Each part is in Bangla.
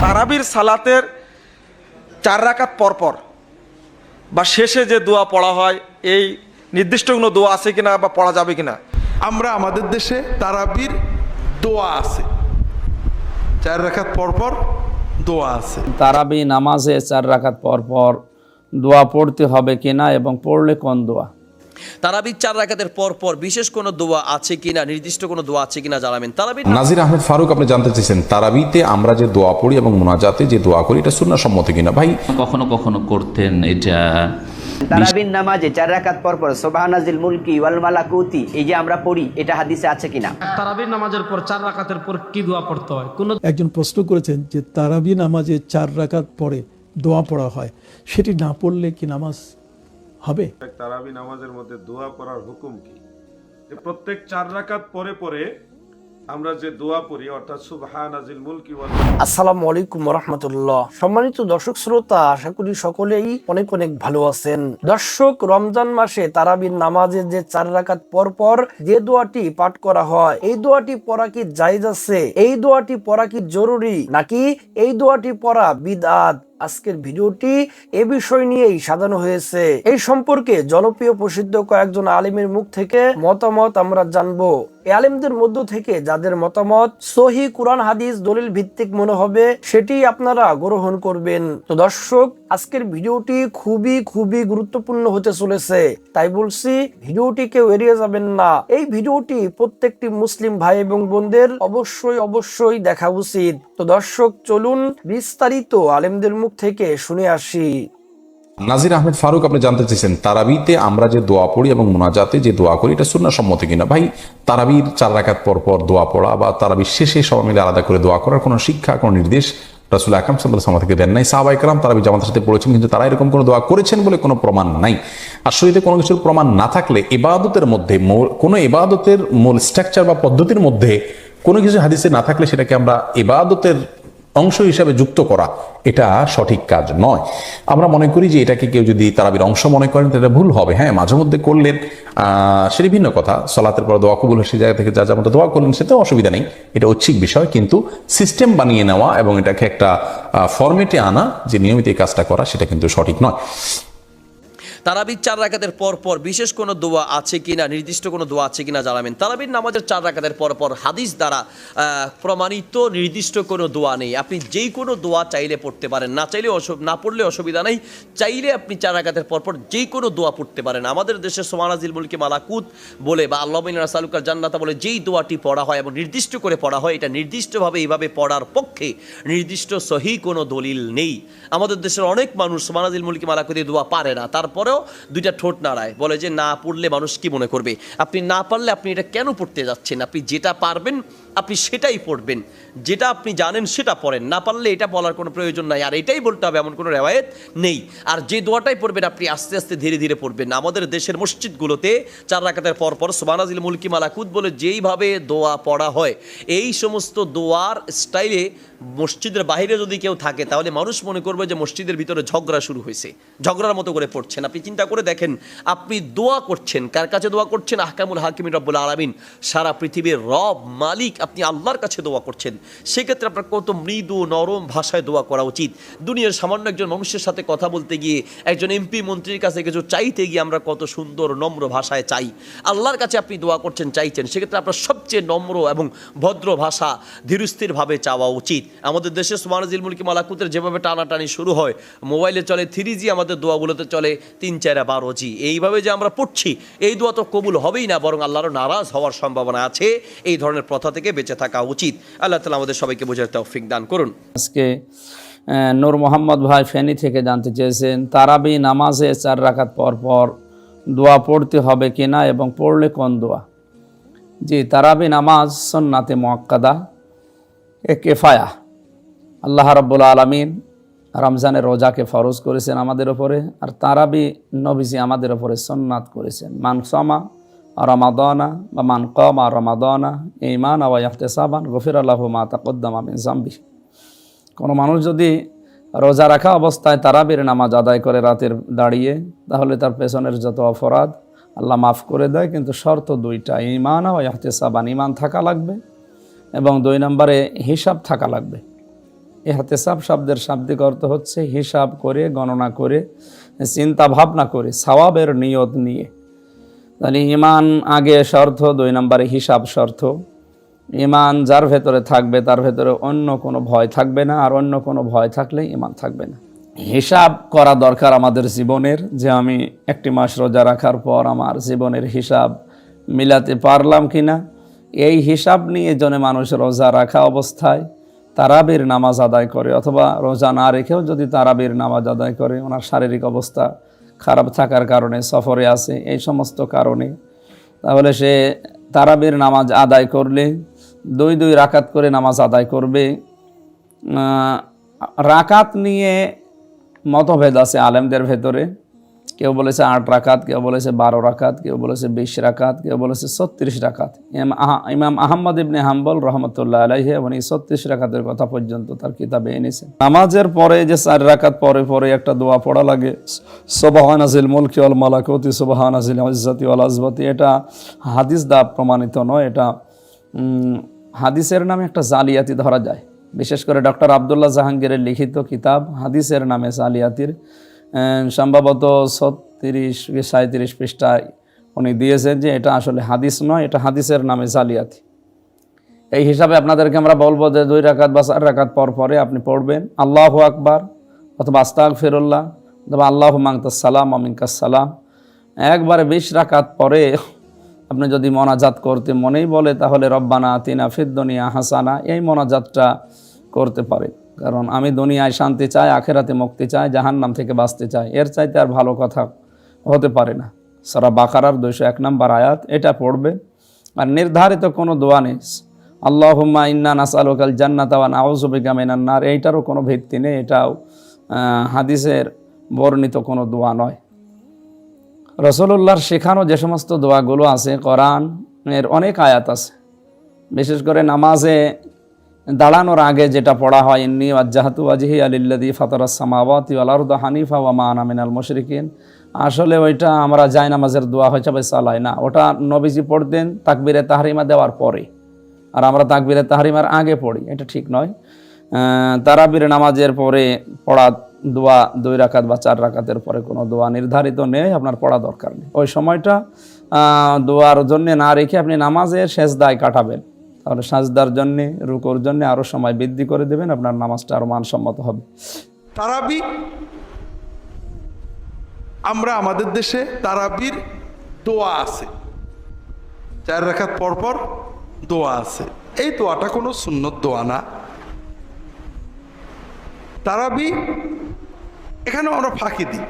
তারাবির সালাতের চার রাকাত পরপর বা শেষে যে দোয়া পড়া হয় এই নির্দিষ্ট কোনো দোয়া আছে কিনা বা পড়া যাবে কিনা? আমরা আমাদের দেশে তারাবির দোয়া আছে। চার রাখাত পরপর দোয়া আছে। তারাবি নামাজে চার রাখাত পর পর দোয়া পড়তে হবে কিনা এবং পড়লে কোন দোয়া? তারাবির চার রাকাতের পর পর বিশেষ কোনো দোয়া আছে কিনা নির্দিষ্ট কোনো দোয়া আছে কিনা জানাবেন। তারাবির নাজির আহমেদ ফারুক আপনি জানতে চেয়েছেন তারাবিতে আমরা যে দোয়া পড়ি এবং মোনাজাতে যে দোয়া করি এটা সুন্না সম্মত কিনা? ভাই কখনো কখনো করতেন এটা তারাবিন নামাজে চার রাকাত পর পর সোবাহানাজিল মুলকি ওয়াল মালাকুতি এই যে আমরা পড়ি এটা হাদিসে আছে কিনা? তারাবির নামাজের পর চার রাকাতের পর কি দোয়া পড়তে হয়? কোন একজন প্রশ্ন করেছেন যে তারাবি নামাজে চার রাকাত পরে দোয়া পড়া হয় সেটি না পড়লে কি নামাজ হবে? তারাবি নামাজের মধ্যে দোয়া পড়ার হুকুম কি? যে প্রত্যেক চার রাকাত পরে পরে আমরা যে দোয়া পড়ি অর্থাৎ সুবহানাজিল মুলকি ওয়াল আসসালামু আলাইকুম রহমতুল্লাহ। সম্মানিত দর্শক শ্রোতা আশা করি সকলেই অনেক অনেক ভালো আছেন। দর্শক রমজান মাসে তারাবির নামাজের যে চার রাকাত পর পর যে দোয়াটি পাঠ করা হয় এই দোয়াটি পড়া কি জায়েজ আছে? এই দোয়াটি পড়া কি জরুরি? নাকি এই দোয়াটি পড়া বিদআত আজকের ভিডিওটি এ বিষয় নিয়েই সাজানো হয়েছে। এই সম্পর্কে জনপ্রিয় প্রসিদ্ধ কয়েকজন আলিমের মুখ থেকে মতামত আমরা জানব। আলিমদের মধ্য থেকে যাদের মতামত সহি কুরআন, হাদিস দলিল ভিত্তিক মনে হবে, সেটি আপনারা গ্রহণ করবেন। তো দর্শক, আজকের ভিডিওটি খুবই খুবই গুরুত্বপূর্ণ হতে চলেছে। তাই বলছি, ভিডিওটি কেউ এড়িয়ে যাবেন না। এই ভিডিওটি প্রত্যেকটি মুসলিম ভাই এবং বোনদের অবশ্যই অবশ্যই দেখা উচিত। তো দর্শক, চলুন বিস্তারিত আলেমদের মুখ থেকে শুনে আসি। নাজির আহমেদ ফারুক, আপনি জানতে চেয়েছেন তারাবিতে আমরা যে দোয়া পড়ি এবং মোনাজাতে যে দোয়া করি, এটা সুন্না সম্মত কিনা? ভাই, তারাবির চার রাখাত পর পর দোয়া পড়া বা তারাবির শেষে সবাই মিলে আলাদা করে দোয়া করার কোনো শিক্ষা, কোনো নির্দেশ রাসুল আকরাম সাল্লাহ থেকে দেন নাই। সাহাবাই কালাম তারাবি জামাতের সাথে পড়েছেন, কিন্তু তারা এরকম কোনো দোয়া করেছেন বলে কোনো প্রমাণ নাই। আর শরীরে কোনো কিছুর প্রমাণ না থাকলে এবাদতের মধ্যে কোনো এবাদতের মূল স্ট্রাকচার বা পদ্ধতির মধ্যে কোনো কিছু হাদিসে না থাকলে সেটাকে আমরা এবাদতের অংশ হিসাবে যুক্ত করা, এটা সঠিক কাজ নয়। আমরা মনে করি যে এটাকে কেউ যদি তারাবির অংশ মনে করেন, তাহলে ভুল হবে। হ্যাঁ মাঝে মধ্যে করলেন সেটি ভিন্ন কথা। সলাতের পর দোয়া কবুল সেই জায়গা থেকে যা যা মতো দোয়া করলেন সেটা অসুবিধা নেই। এটা ঐচ্ছিক বিষয়, কিন্তু সিস্টেম বানিয়ে নেওয়া এবং এটাকে একটা ফরমেটে আনা, যে নিয়মিত এই কাজটা করা, সেটা কিন্তু সঠিক নয়। তারাবির চার রাকাতের পর পর বিশেষ কোনো দোয়া আছে কি না নির্দিষ্ট কোনো দোয়া আছে কি না জানাবেন। তারাবির নামাজের চার রাকাতের পর পর হাদিস দ্বারা প্রমাণিত, নির্দিষ্ট কোনো দোয়া নেই। আপনি যেই কোনো দোয়া চাইলে পড়তে পারেন। না চাইলে না পড়লে অসুবিধা নেই। চাইলে আপনি চার রাকাতের পর পর যেই কোনো দোয়া পড়তে পারেন। আমাদের দেশে সোমানাজিল মুলকে মালাকুত বলে বা আল্লাহ সালুকার জান্নাতা বলে যেই দোয়াটি পড়া হয় এবং নির্দিষ্ট করে পড়া হয়, এটা নির্দিষ্টভাবে এইভাবে পড়ার পক্ষে নির্দিষ্ট সহি কোনো দলিল নেই। আমাদের দেশের অনেক মানুষ সোমানাজিল মুলকি মালাকুতি দোয়া পারে না। তারপরেও দুইটা ঠোঁট নাড়ায়। বলে যে, না পড়লে মানুষ কি মনে করবে? আপনি না পারলে আপনি এটা কেন পড়তে যাচ্ছেন? আপনি যেটা পারবেন, আপনি সেটাই পড়বেন। যেটা আপনি জানেন সেটা পড়েন। না পারলে এটা বলার কোনো প্রয়োজন নাই। আর এটাই বলতে হবে, এমন কোনো রেওয়ায়ত নেই। আর যে দোয়াটাই পড়বেন, আপনি আস্তে আস্তে ধীরে ধীরে পড়বেন। আমাদের দেশের মসজিদগুলোতে চার রাকাতের পর পর সোবানাজিল মুলকি মালাকুত বলে যেইভাবে দোয়া পড়া হয়, এই সমস্ত দোয়ার স্টাইলে মসজিদের বাইরে যদি কেউ থাকে, তাহলে মানুষ মনে করবে যে, মসজিদের ভিতরে ঝগড়া শুরু হয়েছে। ঝগড়ার মতো করে পড়ছেন। আপনি চিন্তা করে দেখেন, আপনি দোয়া করছেন, কার কাছে দোয়া করছেন? আহকামুল হাকিমিন রব্বুল আলমিন, সারা পৃথিবীর রব, মালিক, আপনি আল্লাহর কাছে দোয়া করছেন। সেক্ষেত্রে আপনার কত মৃদু, নরম ভাষায় দোয়া করা উচিত। দুনিয়ার সামান্য একজন মানুষের সাথে কথা বলতে গিয়ে, একজন এমপি মন্ত্রীর কাছে কিছু চাইতে গিয়ে আমরা কত সুন্দর, নম্র ভাষায় চাই। আল্লাহর কাছে আপনি দোয়া করছেন, চাইছেন, সেক্ষেত্রে আপনার সবচেয়ে নম্র এবং ভদ্র ভাষা ধীরস্থিরভাবে চাওয়া উচিত। আমাদের দেশে সুমানাজিল মুলকি মালাকুতের যেভাবে টানাটানি শুরু হয়, মোবাইলে চলে থ্রি জি আমাদের দোয়াগুলোতে চলে, তিন চার বারো জি। এইভাবে যে আমরা পড়ছি, এই দোয়া তো কবুল হবেই না, বরং আল্লাহর নারাজ হওয়ার সম্ভাবনা আছে। এই ধরনের প্রথা থেকে বেঁচে থাকা উচিত। আল্লাহ তালা আমাদের সবাইকে বোঝার তৌফিক দান করুন। আজকে নূর মোহাম্মদ ভাই ফেনী থেকে জানতে চেয়েছেন, তারাবি নামাজে চার রাখাত পর পর দোয়া পড়তে হবে কিনা এবং পড়লে কোন দোয়া? জি, তারাবি নামাজ সন্নাতে মোয়াক্কাদা, এ কেফায়া। আল্লাহ রাব্বুল আলমিন রমজানের রোজাকে ফরজ করেছেন আমাদের ওপরে আর তারাবি নবীজি আমাদের ওপরে সন্নাত করেছেন। মান সমা রমাদনা বা মান কমা রমাদনা ইমান আওয়া ইহতেসাবান গফির আল্লাহ মা তাকদ্দাম আমিন জাম্বি কোনো মানুষ যদি রোজা রাখা অবস্থায় তারাবির নামাজ আদায় করে রাতের দাঁড়িয়ে, তাহলে তার পেছনের যত অপরাধ, আল্লাহ মাফ করে দেয়, কিন্তু শর্ত দুইটা ইমান ও ইহতেসাবান ইমান থাকা লাগবে এবং দুই নম্বরে হিসাব থাকা লাগবে। এহাতেসাব শব্দের শাব্দিক অর্থ হচ্ছে হিসাব করে, গণনা করে, চিন্তা ভাবনা করে, সওয়াবের নিয়ত নিয়ে। তাহলে ইমান আগে শর্ত, দুই নম্বরে হিসাব শর্ত। ইমান যার ভেতরে থাকবে, তার ভেতরে অন্য কোনো ভয় থাকবে না, আর অন্য কোনো ভয় থাকলে ইমান থাকবে না। হিসাব করা দরকার আমাদের জীবনের, যে আমি একটি মাস রোজা রাখার পর আমার জীবনের হিসাব মিলাতে পারলাম কি না এই হিসাব নিয়ে জনে মানুষ রোজা রাখা অবস্থায় তারাবির নামাজ আদায় করে, অথবা রোজা না রেখেও যদি তারাবির নামাজ আদায় করে, ওনার শারীরিক অবস্থা খারাপ থাকার কারণে, সফরে আছে, এই সমস্ত কারণে। তাহলে সে তারাবির নামাজ আদায় করলে, দুই দুই রাকাত করে নামাজ আদায় করবে। রাকাত নিয়ে মতভেদ আছে আলেমদের ভেতরে। কেউ বলেছে আট রাকাত, কেউ বলেছে বারো রাকাত, কেউ বলেছে বিশ রাকাত, কেউ বলেছে ছত্রিশ রাকাত। ইমাম আহা- ইমাম আহম্মদ ইবনে হাম্বল রহমতুল্লাহ আলাইহে উনি ছত্রিশ রাকাতের কথা পর্যন্ত তার কিতাবে এনেছেন নামাজের পরে যে চার রাকাত পরে পরে একটা দোয়া পড়া লাগে, সোবাহান আজিল মুলকি অল মালাকতি, সোবাহান আজিল ইজ্জাতি অল আজবাতি এটা হাদিস দা প্রমাণিত নয়, এটা হাদিসের নামে একটা জালিয়াতি ধরা যায়। বিশেষ করে ডক্টর আবদুল্লাহ জাহাঙ্গীরের লিখিত কিতাব হাদিসের নামে জালিয়াতির সম্ভবত ছত্রিশ সাঁত্রিশ পৃষ্ঠায় উনি দিয়েছেন যে এটা আসলে হাদিস নয়, এটা হাদিসের নামে জালিয়াতি। এই হিসাবে আপনাদেরকে আমরা বলব যে দুই রাকাত বা চার রাকাত পর পরে আপনি পড়বেন, আল্লাহ আকবার অথবা আস্তাক ফিরুল্লাহ অথবা আল্লাহ মাংতাস সালাম একবারে বিশ রাকাত পরে আপনি যদি মনাজাত করতে মনেই বলে তাহলে রব্বানা তিনা ফিদ্দনিয়া হাসানা, এই মনাজাতটা করতে পারে কারণ আমি দুনিয়ায় শান্তি চাই, আখেরাতে মুক্তি চাই, জাহান্নাম থেকে বাঁচতে চাই। এর চাইতে আর ভালো কথা হতে পারে না। সারা বাকারার দুইশো এক নম্বর আয়াত এটা পড়বে। আর নির্ধারিত কোনো দোয়া নেই। আল্লাহ হুম্মা ইন্না নাসালুকাল জান্নাত নার। এইটারও কোনো ভিত্তি নেই। এটাও হাদিসের বর্ণিত কোনো দোয়া নয়। রসুল্লাহর শেখানো যে সমস্ত দোয়াগুলো আছে কোরআন এর অনেক আয়াত আছে। বিশেষ করে নামাজে দাঁড়ানোর আগে যেটা পড়া হয়, ইন্নি আজ্জাহাতু আজহি আলিল্লাদি ফাতরাস সামাওয়াতি ওয়াল আরদা হানিফা ওয়া মা আনা মিনাল মুশরিকিন। আসলে ওইটা আমরা যাই নামাজের দোয়া হিসাবে চালাই না, ওটা নবীজি পড়তেন তাকবিরে তাহরিমা দেওয়ার পরে। আর আমরা তাকবিরে তাহরিমার আগে পড়ি, এটা ঠিক নয়। তারাবির নামাজের পরে পড়া দোয়া দুই রাকাত বা চার রাকাতের পরে কোনো দোয়া নির্ধারিত নেই, আপনার পড়া দরকার নেই। ওই সময়টা দোয়ার জন্য না রেখে আপনি নামাজের শেষ দায় কাটাবেন। তাহলে সাজদার জন্যে, রুকুর জন্য আরও সময় বৃদ্ধি করে দেবেন, আপনার নামাজটা আরও মানসম্মত হবে। তারাবি আমরা আমাদের দেশে তারাবির দোয়া আছে। চার রাখাত পরপর দোয়া আছে। এই দোয়াটা কোনো সুন্নত দোয়া না। তারাবি এখানে আমরা ফাঁকি দিই।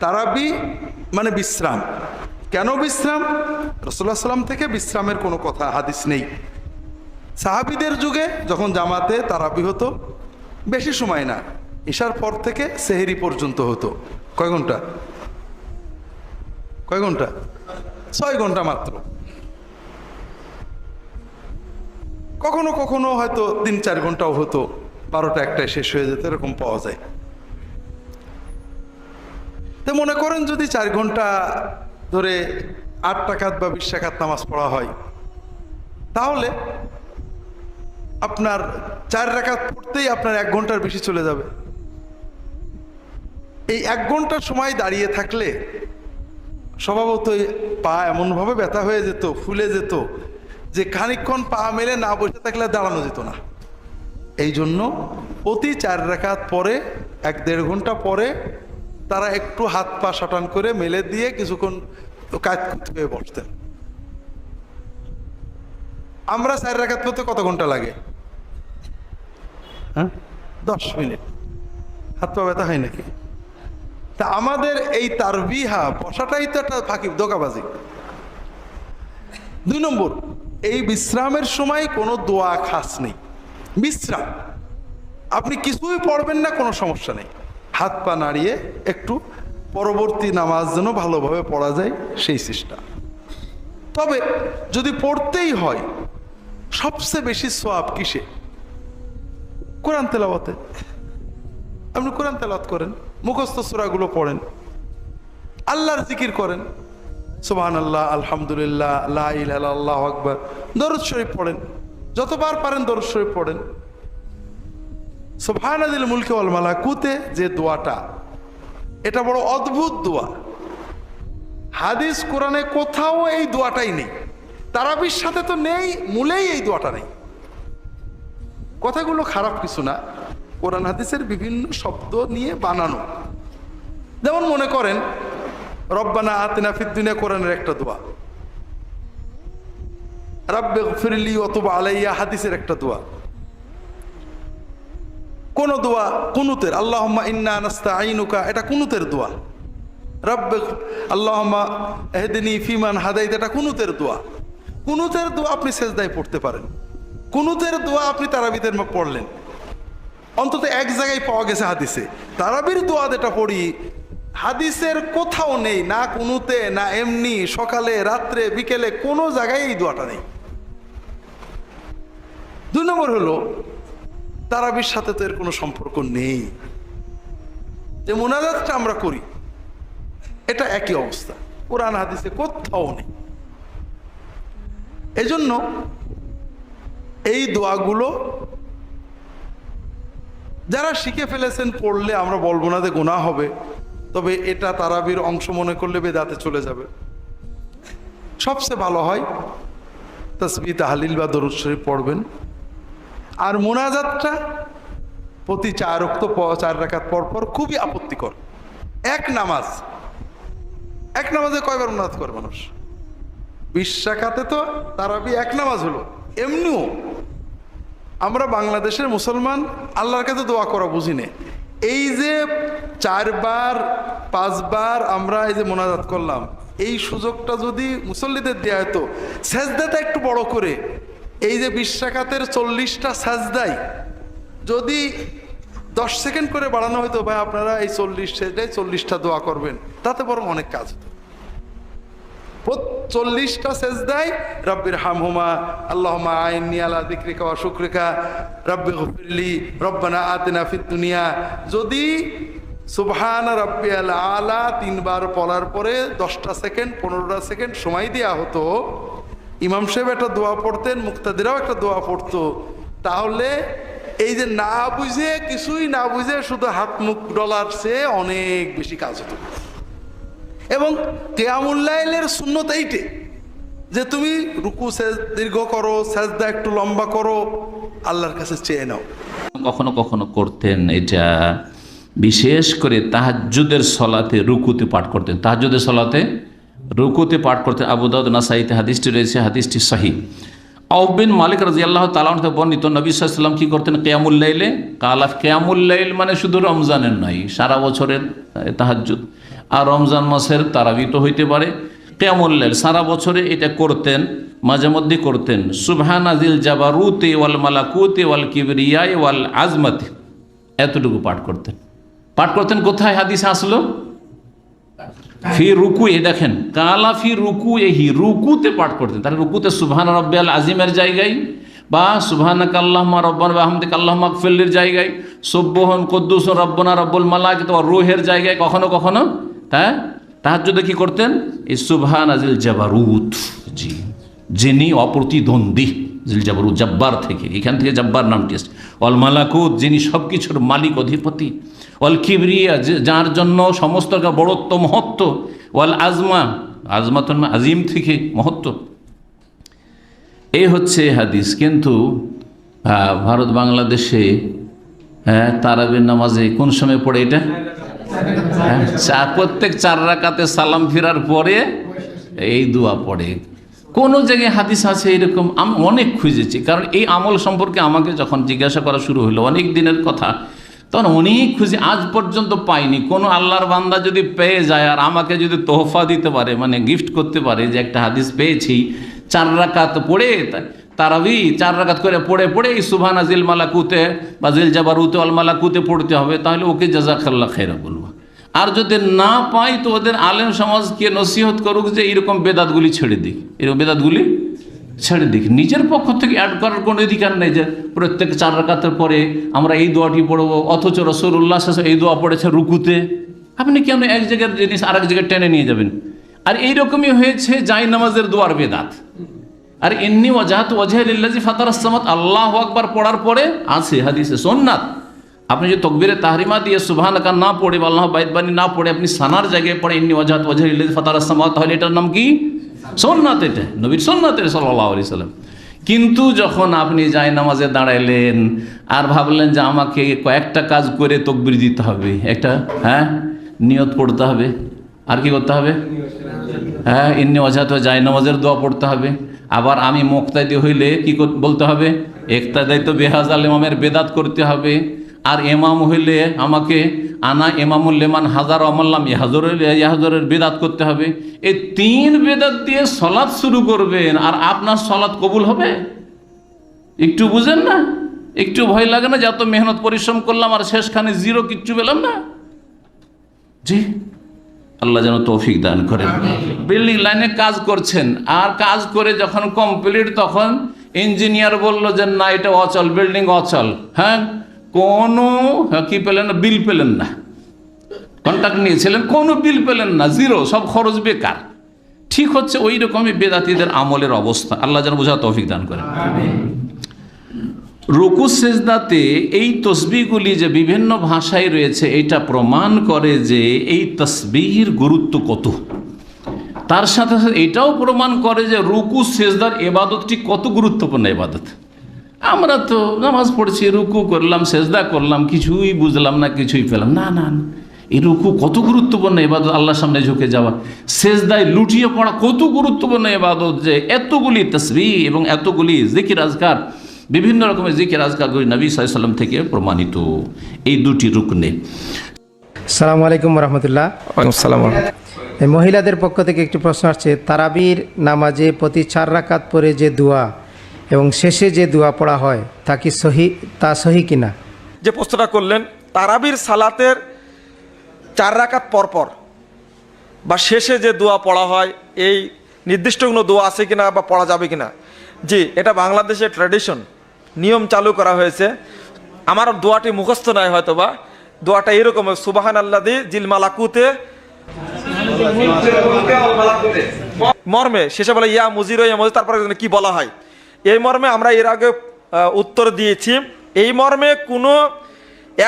তারাবি মানে বিশ্রাম। কেন বিশ্রাম? রসুল্লাহ সাল্লাম থেকে বিশ্রামের কোনো কথা, হাদিস নেই। সাহাবিদের যুগে যখন জামাতে তারাবি হতো, বেশি সময় না, ঈশার পর থেকে সেহেরি পর্যন্ত হতো। কয় ঘণ্টা? কয় ঘণ্টা? ছয় ঘণ্টা মাত্র। কখনো কখনো হয়তো তিন চার ঘন্টাও হতো, বারোটা একটায় শেষ হয়ে যেত, এরকম পাওয়া যায়। তো মনে করেন যদি চার ঘণ্টা ধরে আট টাকাত বা বিশ টাকাত নামাজ পড়া হয়। তাহলে আপনার চার রাকাত পড়তেই আপনার এক ঘণ্টার বেশি চলে যাবে। এই এক ঘণ্টার সময় দাঁড়িয়ে থাকলে স্বভাবতই পা এমনভাবে ব্যথা হয়ে যেত, ফুলে যেত, যে খানিকক্ষণ পা মেলে না বসে থাকলে দাঁড়ানো যেত না। এই জন্য প্রতি চার রাকাত পরে, এক দেড় ঘণ্টা পরে তারা একটু হাত পা সাটান করে মেলে দিয়ে কিছুক্ষণ কাজ হয়ে বসতেন। আমরা চার রাখাত পড়তে কত ঘণ্টা লাগে? হ্যাঁ? দশ মিনিট। হাত পা ব্যথা হয় নাকি? তা আমাদের এই তার বিহা বসাটাই তো একটা ফাঁকি দোকাবাজি দুই নম্বর এই বিশ্রামের সময় কোনো দোয়া খাস নেই। বিশ্রাম। আপনি কিছুই পড়বেন না কোনো সমস্যা নেই। হাত পা নাড়িয়ে একটু পরবর্তী নামাজ যেন ভালোভাবে পড়া যায়, সেই চেষ্টা। তবে যদি পড়তেই হয়, সবচেয়ে বেশি সোয়াব কিসে? কোরআন তেলাওয়াতে। আপনি কোরআন তেলাওয়াত করেন, মুখস্থ সুরাগুলো পড়েন, আল্লাহর জিকির করেন সুবহান আল্লাহ আলহামদুলিল্লাহ আল্লাহ আকবর, দরুদ শরীফ পড়েন, যতবার পারেন দরুদ শরীফ পড়েন। সোফানাদিল মুলকে ওয়াল মালাকুতে যে দোয়াটা, এটা বড় অদ্ভুত দোয়া। হাদিস, কোরআনে কোথাও এই দোয়াটাই নেই। তারাবির সাথে তো নেই, মূলেই এই দোয়াটা নেই। কথাগুলো খারাপ কিছু না, কোরআন হাদিসের বিভিন্ন শব্দ নিয়ে বানানো। যেমন মনে করেন, রব্বানা আতিনা ফিদ্দুনিয়া কোরআনের একটা দোয়া। রাব্বে ফিরলি অথবা আলাইয়া, হাদিসের একটা দোয়া। কোন দোয়া কুনুতের, আল্লাহম্মা ইন্না নাস্তা আইনুকা এটা কুনুতের দোয়া। রব্বে, আল্লাহম্মা এহদিনী ফিমান হাদাইদ এটা কুনুতের দোয়া। কুনুতের দোয়া আপনি সেজদায় পড়তে পারেন। কুনুতের দোয়া আপনি তারাবিদের পড়লেন। অন্তত এক জায়গায় পাওয়া গেছে হাদিসে। তারাবির দোয়া যেটা পড়ি, হাদিসের কোথাও নেই, না কুনুতে, না এমনি, সকালে, রাত্রে, বিকেলে, কোনো জায়গায় এই দোয়াটা নেই। দুই নম্বর হলো তারাবির সাথে তো এর কোনো সম্পর্ক নেই। যে মোনাজাতটা আমরা করি, এটা একই অবস্থা। কোরআন, হাদিসে কোথাও নেই। এজন্য এই দোয়াগুলো যারা শিখে ফেলেছেন, পড়লে আমরা বলব না যে গোনা হবে, তবে এটা তারাবির অংশ মনে করলে বেদাতে চলে যাবে। সবচেয়ে ভালো হয় তসবি তাহালিল বা দরুদ শরীফ পড়বেন। আর মোনাজাতটা প্রতি চার অক্ত চার রাখাত পর পর খুবই আপত্তিকর। এক নামাজ। এক নামাজে কয়বার মোনাজাত করে মানুষ? বিশ রাখাতে তো তারাবি এক নামাজ হলো। এমনিও আমরা বাংলাদেশের মুসলমান, আল্লাহর কাছে দোয়া করা বুঝি নে। এই যে চারবার, পাঁচবার আমরা এই যে মোনাজাত করলাম, এই সুযোগটা যদি মুসল্লিদের দেওয়া হতো, সেজদাটা একটু বড় করে এই যে বিশ্বাকাতের চল্লিশটা সাজদাই, যদি দশ সেকেন্ড করে বাড়ানো হতো ভাই আপনারা এই চল্লিশ সেজদায় চল্লিশটা দোয়া করবেন, তাতে বরং অনেক কাজ হতো। চল্লিশটা সেজদায় রব্বির হামহুমা আল্লাহমা আইনি আলা ওয়া শুক্রিকা, রব্বি গফিরলি, রব্বানা আতিনা ফিদ দুনিয়া। যদি সুবহান রব্বি আল আলা তিনবার পড়ার পরে দশটা সেকেন্ড, পনেরোটা সেকেন্ড সময় দেওয়া হতো ইমাম সাহেব একটা দোয়া পড়তেন, মুক্তাদিরাও একটা দোয়া পড়তো। তাহলে এই যে না বুঝে, কিছুই না বুঝে শুধু হাত মুখ ডলার চেয়ে অনেক বেশি কাজ হতো। এবং কেয়ামুল্লাইলের শূন্যত এইটে, যে তুমি রুকু দীর্ঘ করো, সেজদা একটু লম্বা করো, আল্লাহর কাছে চেয়ে নাও। কখনো কখনো করতেন এটা, বিশেষ করে তাহাজ্জুদের সলাতে রুকুতে পাঠ করতেন। তাহাজ্জুদের সলাতে রুকুতে পাঠ করতেন আবু দাউদ নাসাইতে হাদিসটি রয়েছে, হাদিসটি সহি। আউবিন মালিক রাজি আল্লাহ থেকে বর্ণিত নবী সাল্লাম কি করতেন? কেয়ামুল্লাইলে কালাফ কেয়ামুল্লাইল মানে শুধু রমজানের নয়, সারা বছরের তাহাজ্জুদ। আর রমজান মাসের তারাবি তো হইতে পারে। কেয়ামুল্লাইল সারা বছরে এটা করতেন, মাঝে মধ্যে করতেন। সুবহান আজিল জাবারুতে ওয়াল মালাকুতে ওয়াল কিবরিয়ায় ওয়াল আজমাতে। এতটুকু পাঠ করতেন। পাঠ করতেন কোথায়? হাদিস আসলো? ফি রুকু, এ দেখেন কালা ফি রুকু এহি, রুকুতে পাঠ করতেন তাহলে রুকুতে সুবহান আল আজিমের জায়গায় বা সুবহানাক কাল্লাহমা রব্বান ওয়া হামদিকা আল্লাহুম্মা গফিরলির জায়গায় সব্যহন কদ্দুস রব্বনা রব্বুল মালাক রুহের জায়গায় কখনো কখনো হ্যাঁ তাহার যদি কি করতেন? এই সুবহান আজিল জাবারুত, জি। যিনি অপ্রতিদ্বন্দ্বী জিল জাবরুত জব্বার থেকে। এখান থেকে জব্বার নামটি এসছে অল মালাকুত যিনি সব কিছুর মালিক অধিপতি। অল কিবরিয়া যার জন্য সমস্ত বড়ত্ব মহত্ব। ওয়াল আজমা আজমা তো আজিম থেকে মহত্ব। এই হচ্ছে হাদিস। কিন্তু ভারত বাংলাদেশে তারাবির নামাজে কোন সময় পড়ে এটা? হ্যাঁ, প্রত্যেক চার রাকাতে সালাম ফেরার পরে এই দোয়া পড়ে। কোনো জায়গায় হাদিস আছে এরকম? আমি অনেক খুঁজেছি। কারণ এই আমল সম্পর্কে আমাকে যখন জিজ্ঞাসা করা শুরু হলো, অনেক দিনের কথা, তখন অনেক খুঁজে, আজ পর্যন্ত পাইনি। কোনো আল্লাহর বান্দা যদি পেয়ে যায় আর আমাকে যদি তোহফা দিতে পারে মানে গিফট করতে পারে, যে একটা হাদিস পেয়েছি, চার রাকাত পড়ে তারাবি চার রাকাত করে পড়ে পড়ে এই সুবহান আজিল মালাকুতে বা জিল জাবারুতে আল মালাকুতে পড়তে হবে, তাহলে ওকে জাজাকাল্লা খেরা বলব আর যদি না পাই, তো ওদের আলেম সমাজকে নসিহত করুক যে এরকম বেদাতগুলি ছেড়ে দিক। এরকম বেদাতগুলি ছেড়ে দিক। নিজের পক্ষ থেকে অ্যাড করার কোনো অধিকার নেই যে প্রত্যেক চার রাকাতের পরে আমরা এই দোয়াটি পড়ব, অথচ রসর রসুল্লাহ এই দোয়া পড়েছে রুকুতে। আপনি কেন এক জায়গার জিনিস আরেক জায়গায় টেনে নিয়ে যাবেন? আর এইরকমই হয়েছে জাই নামাজের দোয়ার বেদাত। আর এমনি ওজাহাত ওজাহিল্লাজি ফাতার আসামাত আল্লাহ আকবার পড়ার পরে আছে, হাদিসে সোননাথ আপনি যে তকবিরে তাহরিমা দিয়ে সুবহান আকার না পড়ে বা আল্লাহ বাইদবানি না পড়ে, আপনি সানার জায়গায় পড়ে এমনি ওজাহাত ওজাহিল্লাজি ফাতার আসামাত তাহলে এটার নাম কি? সোননাথ এটা, নবীর সোননাথ এটা সাল্লাহ আলি সাল্লাম। কিন্তু যখন আপনি যায় নামাজে দাঁড়াইলেন আর ভাবলেন যে আমাকে কয়েকটা কাজ করে তকবির দিতে হবে, একটা হ্যাঁ নিয়ত পড়তে হবে, আর কি করতে হবে? হ্যাঁ ইন্নি অজাত যায় নামাজের দোয়া পড়তে হবে। আবার আমি মোক্তাদি হইলে কি বলতে হবে? একতাদাই তো বেহাজ আলিমামের বেদাত করতে হবে। আর এমাম হইলে আমাকে আনা এমামুল লেমান হাজার অমল্লাম ইহাজরের ইহাজরের বেদাত করতে হবে। এই তিন বেদাত দিয়ে সলাৎ শুরু করবেন আর আপনার সলাৎ কবুল হবে? একটু বুঝেন না? একটু ভয় লাগে না যত মেহনত পরিশ্রম করলাম আর শেষখানে জিরো কিচ্ছু পেলাম না? জি আল্লাহ যেন তৌফিক দান করেন। বিল্ডিং লাইনে কাজ করছেন আর কাজ করে যখন কমপ্লিট তখন ইঞ্জিনিয়ার বলল যে না এটা অচল বিল্ডিং অচল। হ্যাঁ? কোনো কি পেলেন না বিল পেলেন না। কন্ট্রাক্ট নিয়েছিলেন কোনো বিল পেলেন না জিরো সব খরচ বেকার। ঠিক হচ্ছে ওই রকমই বেদাতিদের আমলের অবস্থা। আল্লাহ যেন বোঝা তৌফিক দান করেন। রুকু সেজদাতে এই তসবিগুলি যে বিভিন্ন ভাষায় রয়েছে এটা প্রমাণ করে যে এই তসবির গুরুত্ব কত। তার সাথে সাথে এটাও প্রমাণ করে যে রুকু সেজদার এবাদতটি কত গুরুত্বপূর্ণ এবাদত। আমরা তো নামাজ পড়ছি রুকু করলাম সেজদা করলাম কিছুই বুঝলাম না কিছুই পেলাম। না না না। এই রুকু কত গুরুত্বপূর্ণ এবাদত আল্লাহর সামনে ঝুঁকে যাওয়া। সেজদায় লুটিয়ে পড়া কত গুরুত্বপূর্ণ এবাদত যে এতগুলি তসবি এবং এতগুলি জিকির আজকার বিভিন্ন রকমের জিকির আজকারগুলি নবী সাল্লাম থেকে প্রমাণিত। এই দুটি রুকনে। সালামু আলাইকুম রহমতুল্লাহ। সালাম এই মহিলাদের পক্ষ থেকে একটি প্রশ্ন আসছে তারাবির নামাজে প্রতি চার রাকাত পরে যে দোয়া এবং শেষে যে দোয়া পড়া হয়, তা কি সহি, তা সহি কিনা? যে প্রশ্নটা করলেন, তারাবির সালাতের চার রাকাত পরপর বা শেষে যে দোয়া পড়া হয়, এই নির্দিষ্ট কোনো দোয়া আছে কিনা বা পড়া যাবে কিনা? জি, এটা বাংলাদেশের ট্র্যাডিশন নিয়ম চালু করা হয়েছে। আমার দোয়াটি মুখস্থ নয় হয়তো বা দোয়াটা এরকম সুবাহান আল্লাদি জিল মালাকুতে মর্মে, শেষে বলে ইয়া মুজির ইয়া মুজির, তারপরে কি বলা হয়? এই মর্মে আমরা এর আগে উত্তর দিয়েছি। এই মর্মে কোনো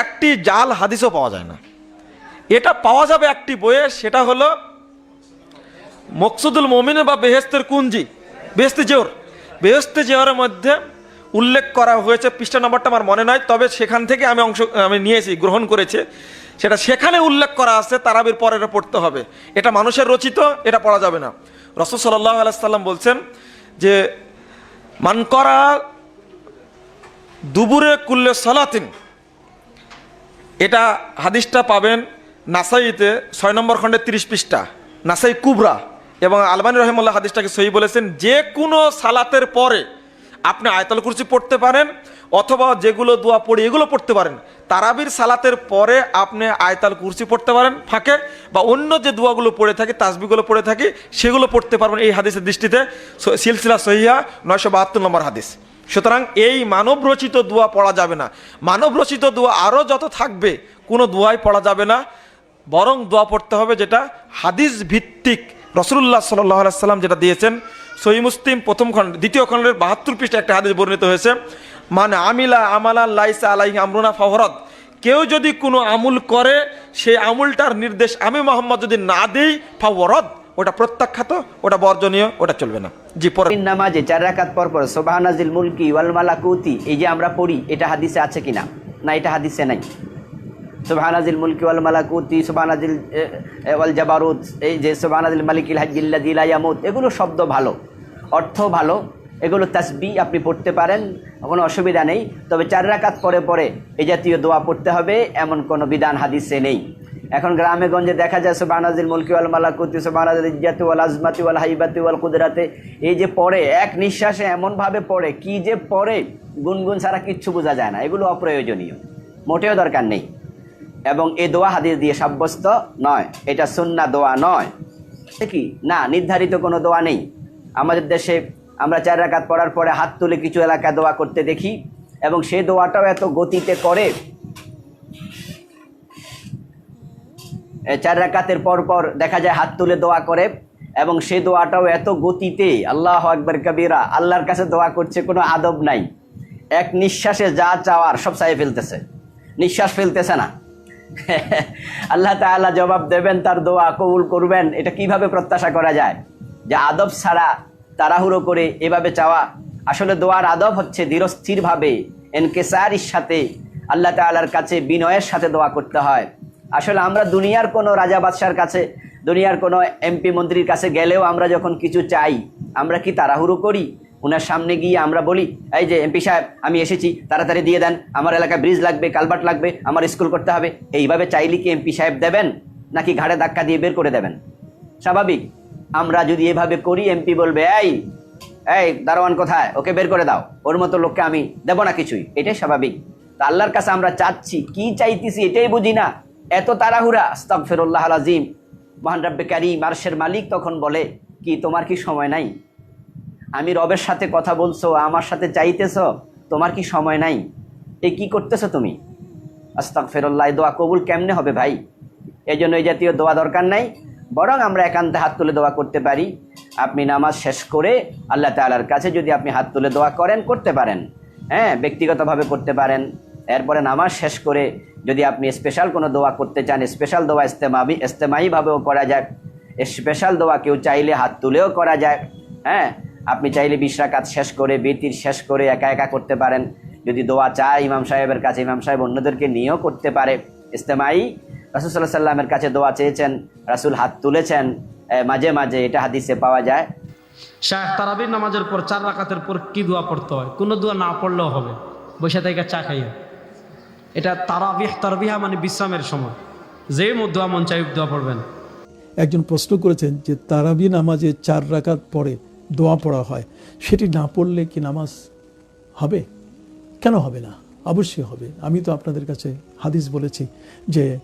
একটি জাল হাদিসও পাওয়া যায় না। এটা পাওয়া যাবে একটি বইয়ে, সেটা হলো মকসুদুল মমিন বা বেহেস্তের কুঞ্জি, বেহেস্তে জোর বেহেস্তে জোহরের মধ্যে উল্লেখ করা হয়েছে, পৃষ্ঠা নম্বরটা আমার মনে নয় তবে সেখান থেকে আমি অংশ, আমি নিয়েছি, গ্রহণ করেছি। সেটা সেখানে উল্লেখ করা আছে, তারাবির পরে পড়তে হবে। এটা মানুষের রচিত, এটা পড়া যাবে না। রসদ সাল্লাহ আলাইসাল্লাম বলছেন যে মান করা দুবুরে কুল্লে সালাতিন। এটা হাদিসটা পাবেন নাসাইতে ছয় নম্বর খণ্ডে তিরিশ পৃষ্ঠা, নাসাই কুবরা। এবং আলমানি রহিমুল্লাহ হাদিসটাকে সহি বলেছেন, যে কোনো সালাতের পরে আপনি আয়তাল কুরসি পড়তে পারেন অথবা যেগুলো দোয়া পড়ি, এগুলো পড়তে পারেন। তারাবির সালাতের পরে আপনি আয়তাল কুরসি পড়তে পারেন ফাঁকে, বা অন্য যে দোয়াগুলো পড়ে থাকে তাসবিগুলো পড়ে থাকে, সেগুলো পড়তে পারবেন এই হাদিসের দৃষ্টিতে। সিলসিলা সহিয়া নয়শো বাহাত্তর নম্বর হাদিস। সুতরাং এই মানব রচিত দোয়া পড়া যাবে না। মানব রচিত দোয়া আরও যত থাকবে, কোনো দোয়াই পড়া যাবে না। বরং দোয়া পড়তে হবে যেটা হাদিস ভিত্তিক। রসুল্লাহ সাল্লাহ সাল্লাম যেটা দিয়েছেন সহি মুসলিম প্রথম খণ্ড, দ্বিতীয় খণ্ডের বাহাত্তর পৃষ্ঠে একটা হাদিস বর্ণিত হয়েছে। মানে আমিলা আমালা লাইসা আলাই আমরুনা ফাহরত। কেউ যদি কোনো আমুল করে, সেই আমুলটার নির্দেশ আমি মোহাম্মদ যদি না দিই ফাওয়ারদ ওটা প্রত্যাখ্যাত, ওটা বর্জনীয়, ওটা চলবে না। জি, পরে। তারাবির নামাজে চার রাকাত পর পর সোবাহানাজিল মুলকি ওয়াল মালাকুতি, এই যে আমরা পড়ি, এটা হাদিসে আছে কিনা? না, এটা হাদিসে নাই। সুবহানাজিল মুলকি ওয়াল মালাকুতি সুবহানাজিল ওয়াল জাবারুত, এই যে সুবহানাজিল মালিকিল হাজ্জিল্লাযী লা ইয়ামুত, এগুলো শব্দ ভালো, অর্থ ভালো এগুলো তাসবি আপনি পড়তে পারেন, কোনো অসুবিধা নেই। তবে চার রাকাত পরে পরে এই জাতীয় দোয়া পড়তে হবে, এমন কোনো বিধান হাদিসে নেই। এখন গ্রামে গঞ্জে দেখা যায় সুবহানাজিল মুলকি ওয়াল মালাকুতি সুবহানাজিল ইজ্জাতি ওয়াল আজমাতি ওয়াল হাইবাতি কুদরাতে। এই যে পড়ে, এক নিঃশ্বাসে এমনভাবে পড়ে, কি যে পড়ে, গুনগুন ছাড়া কিচ্ছু বোঝা যায় না। এগুলো অপ্রয়োজনীয়, মোটেও দরকার নেই। এবং এ দোয়া হাদিস দিয়ে সাব্যস্ত নয়, এটা সুন্না দোয়া নয়। কি? না, নির্ধারিত কোনো দোয়া নেই। আমাদের দেশে আমরা চার রাকাত পড়ার পরে হাত তুলে কিছু এলাকা দোয়া করতে দেখি, এবং সে দোয়াটাও এত গতিতে করে। চার রাকাতের পর পর দেখা যায় হাত তুলে দোয়া করে, এবং সেই দোয়াটাও এত গতিতে, আল্লাহ আকবর কবিরা, আল্লাহর কাছে দোয়া করছে, কোনো আদব নাই। এক নিঃশ্বাসে যা চাওয়ার সব চাই ফেলতেছে। নিঃশ্বাস ফেলতেছে না। আল্লাহ তাআলা জবাব দেবেন, তার দোয়া কবুল করবেন। এটা কীভাবে প্রত্যাশা করা যায়? যে আদব ছাড়া তাড়াহুড়ো করে এভাবে চাওয়া। আসলে দোয়ার আদব হচ্ছে ধীরস্থিরভাবে, এনকেসারির সাথে, আল্লাহ তাআলার কাছে বিনয়ের সাথে দোয়া করতে হয়। আসলে আমরা দুনিয়ার কোনো রাজা বাদশার কাছে, দুনিয়ার কোনো এমপি মন্ত্রীর কাছে গেলেও আমরা যখন কিছু চাই, আমরা কি তাড়াহুড়ো করি? ওনার সামনে গিয়ে আমরা বলি, এই যে এমপি সাহেব, আমি এসেছি, তাড়াতাড়ি দিয়ে দেন। আমার এলাকায় ব্রিজ লাগবে, কালভার্ট লাগবে, আমার স্কুল করতে হবে। এইভাবে চাইলে কি এমপি সাহেব দেবেন? নাকি ঘাড়ে ধাক্কা দিয়ে বের করে দেবেন? স্বাভাবিক। আমরা যদি এভাবে করি এমপি বলবে, এই এই, দারোয়ান কোথায়? ওকে বের করে দাও। ওর মতো লোককে আমি দেব না কিছুই। এটাই স্বাভাবিক। তা আল্লাহর কাছে আমরা চাচ্ছি, কি চাইতেছি এটাই বুঝি না। এত তাড়াহুড়া আস্তাক ফেরুল্লাহ আজিম মহান রাব্বে কারিম, আরশের মালিক তখন বলে, কি, তোমার কি সময় নাই? আমি রবের সাথে কথা বলছো, আমার সাথে চাইতেছ, তোমার কি সময় নাই? এ কি করতেছো তুমি? আস্তাক ফেরল্লাহ দোয়া কবুল কেমনে হবে ভাই? এই জন্য এই জাতীয় দোয়া দরকার নাই। বরং আমরা একান্তে হাত তুলে দোয়া করতে পারি। আপনি নামাজ শেষ করে আল্লাহ তালার কাছে যদি আপনি হাত তুলে দোয়া করেন, করতে পারেন। হ্যাঁ ব্যক্তিগতভাবে করতে পারেন। এরপরে নামাজ শেষ করে যদি আপনি স্পেশাল কোনো দোয়া করতে চান স্পেশাল দোয়া ইস্তেমাবি ইস্তেমাইভাবেও করা যায় স্পেশাল দোয়া কেউ চাইলে হাত তুলেও করা যায় হ্যাঁ আপনি চাইলে বিশ রাকাত শেষ করে, বিতির শেষ করে একা একা করতে পারেন। যদি দোয়া চায় ইমাম সাহেবের কাছে, ইমাম সাহেব অন্যদেরকে নিয়েও করতে পারে। ইস্তেমাই রাসুল সাল্লাহ সাল্লামের কাছে দোয়া চেয়েছেন রাসুল হাত তুলেছেন মাঝে মাঝে এটা হাদিসে পাওয়া যায়। শাহ তারাবির নামাজের পর চার রাকাতের পর কি দোয়া পড়তে হয়? কোনো দোয়া না পড়লেও হবে। বসে থেকে চা খাইয়া। এটা তারাবিহ তারবিহা মানে বিশ্রামের সময়। যে দোয়া মন চাই দোয়া পড়বেন। একজন প্রশ্ন করেছেন যে তারাবি নামাজে চার রাকাত পরে দোয়া পড়া হয় সেটি না পড়লে কি নামাজ হবে? কেন হবে না? অবশ্যই হবে। আমি তো আপনাদের কাছে হাদিস বলেছি যে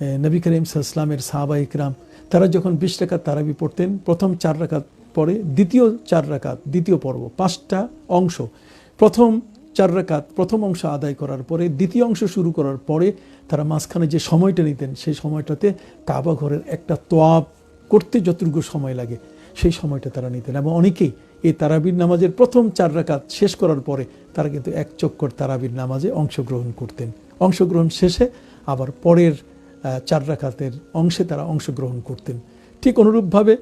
নবী করিম ইসলামের সাহাবা ইকরাম, তারা যখন বিশ রাকাত তারাবি পড়তেন, প্রথম চার রাকাত পরে দ্বিতীয় চার রাকাত, দ্বিতীয় পর্ব, পাঁচটা অংশ, প্রথম চার রাকাত, প্রথম অংশ আদায় করার পরে, দ্বিতীয় অংশ শুরু করার পরে তারা মাঝখানে যে সময়টা নিতেন, সেই সময়টাতে কাবা ঘরের একটা তোয়াব করতে যতটুকু সময় লাগে, সেই সময়টা তারা নিতেন। এবং অনেকেই এই তারাবির নামাজের প্রথম চার রাকাত শেষ করার পরে তারা কিন্তু এক চক্কর তারাবির নামাজে অংশগ্রহণ করতেন। অংশগ্রহণ শেষে আবার পরের চার রাখাতের অংশে তারা অংশগ্রহণ করতেন। ঠিক অনুরূপভাবে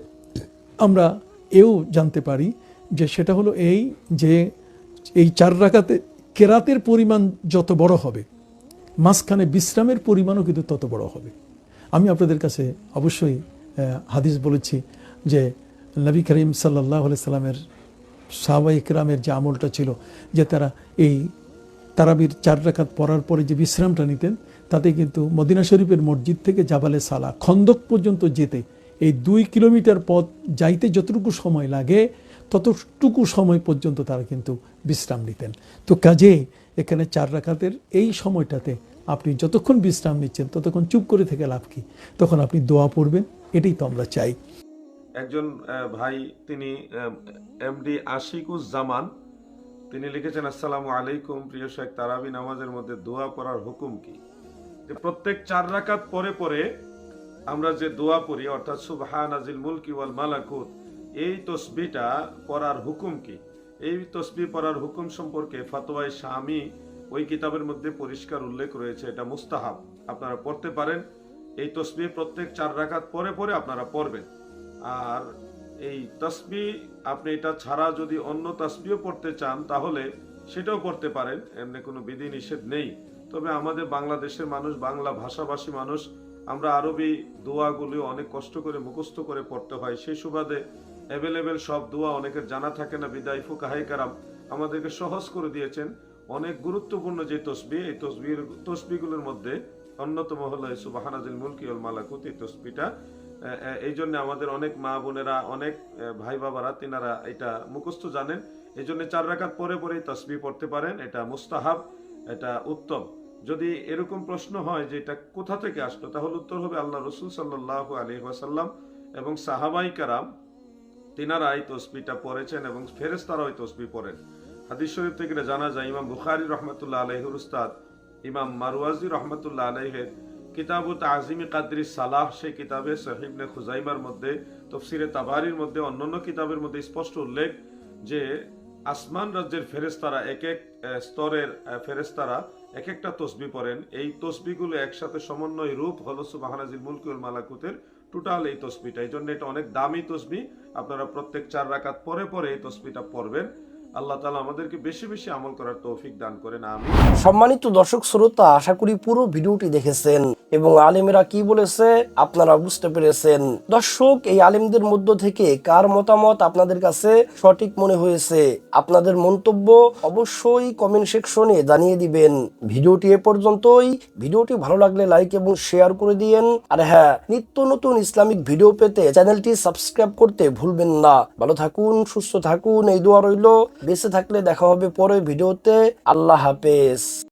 আমরা এও জানতে পারি যে সেটা হলো এই যে এই চার রাখাতে কেরাতের পরিমাণ যত বড় হবে, মাঝখানে বিশ্রামের পরিমাণও কিন্তু তত বড় হবে। আমি আপনাদের কাছে অবশ্যই হাদিস বলেছি যে নবী করিম সাল্লাহ সাল্লামের সাহাবা ইকরামের যে আমলটা ছিল যে তারা এই তারাবির চার রাকাত পড়ার পরে যে বিশ্রামটা নিতেন তাতে কিন্তু মদিনা শরীফের মসজিদ থেকে জাবালে সালা খন্দক পর্যন্ত যেতে এই দুই কিলোমিটার পথ যাইতে যতটুকু সময় লাগে, ততটুকু সময় পর্যন্ত তারা কিন্তু বিশ্রাম নিতেন। তো কাজে এখানে চার রাকাতের এই সময়টাতে আপনি যতক্ষণ বিশ্রাম নিচ্ছেন, ততক্ষণ চুপ করে থেকে লাভ কি? তখন আপনি দোয়া পড়বেন, এটাই তো আমরা চাই। একজন ভাই তিনি এমডি আশিকুজ জামান তিনি লিখেছেন, আসসালামু আলাইকুম প্রিয় শেখ তারাবি, নামাজের মধ্যে দোয়া পড়ার হুকুম কি? প্রত্যেক চার রাকাত পরে পরে আমরা যে দোয়া পড়ি, অর্থাৎ সুবহান আজিল মুলকি ওয়াল মালাকুত, এই তসবিটা পড়ার হুকুম কি? এই তসবি পড়ার হুকুম সম্পর্কে ফতোয়াই স্বামী ওই কিতাবের মধ্যে পরিষ্কার উল্লেখ রয়েছে, এটা মুস্তাহাব। আপনারা পড়তে পারেন। এই তসবি প্রত্যেক চার রাকাত পরে পরে আপনারা পড়বেন। আর এই তসবি আপনি এটা ছাড়া যদি অন্য তসবিও পড়তে চান, তাহলে সেটাও পড়তে পারেন। এমনি কোনো বিধি নিষেধ নেই। তবে আমাদের বাংলাদেশের মানুষ, বাংলা ভাষাভাষী মানুষ, আমরা আরবি দোয়াগুলি অনেক কষ্ট করে মুখস্থ করে পড়তে হয়। সেই সুবাদে অ্যাভেলেবেল সব দোয়া অনেকের জানা থাকে না, বিদায় ফুকাহাই কারাম। আমাদেরকে সহজ করে দিয়েছেন। অনেক গুরুত্বপূর্ণ যে তসবি এই তসবির তসবিগুলোর মধ্যে অন্যতম হলো সুবাহানাজিল মুলকি ওল মালাকুত, এই তসবিটা এই জন্য আমাদের অনেক মা বোনেরা, অনেক ভাই বাবারা, তিনারা এটা মুখস্থ জানেন। এই জন্য চার রাকাত পরে পরে তসবি পড়তে পারেন। এটা মুস্তাহাব, এটা উত্তম। যদি এরকম প্রশ্ন হয় যে এটা কোথা থেকে আসলো, তাহলে উত্তর হবে আল্লাহ রসুল সাল্লাহ আলী ওয়াসাল্লাম এবং সাহাবাই কারাম, তিনারা এই তসবিটা পড়েছেন এবং ফেরেস্তারা ওই তসবি পড়েন। হাদিস শরীফ থেকে জানা যায়, ইমাম বুখারি রহমতুল্লাহ আলহের উস্তাদ, ইমাম মারুয়াজি রহমতুল্লাহ আলহের কিতাবু তাজিমি কাদরি সালাহ, সেই কিতাবে সাহিবনে খুজাইমার মধ্যে, তফসিরে তাবারির মধ্যে অন্যান্য কিতাবের মধ্যে স্পষ্ট উল্লেখ যে আসমান রাজ্যের ফেরেস্তারা এক এক স্তরের ফেরেস্তারা এক একটা তসবি পড়েন। এই তসবিগুলো একসাথে সমন্বয় রূপ হলো সুবাহানাজিল মুলকুল মালাকুতের টোটাল এই তসবিটা। এই জন্য এটা অনেক দামি তসবি। আপনারা প্রত্যেক চার রাকাত পরে পরে এই তসবিটা পড়বেন। আল্লাহ তালা আমাদেরকে বেশি বেশি আমল করার তৌফিক দান করেন। আমি সম্মানিত দর্শক শ্রোতা, আশা করি পুরো ভিডিওটি দেখেছেন। এবং আলেমেরা কি বলেছে? আপনারা বুঝতে পেরেছেন। দর্শক, এই আলেমদের মধ্য থেকে কার মতামত আপনাদের কাছে সঠিক মনে হয়েছে? আপনাদের মন্তব্য অবশ্যই কমেন্ট সেকশনে জানিয়ে দিবেন। ভিডিওটি এ পর্যন্তই। ভিডিওটি ভালো লাগলে লাইক এবং শেয়ার করে দিয়েন। আর হ্যাঁ নিত্য নতুন ইসলামিক ভিডিও পেতে চ্যানেলটি সাবস্ক্রাইব করতে ভুলবেন না। ভালো থাকুন, সুস্থ থাকুন, এই দোয়া রইল। বেঁচে থাকলে দেখা হবে পরে ভিডিওতে আল্লাহ হাফেজ।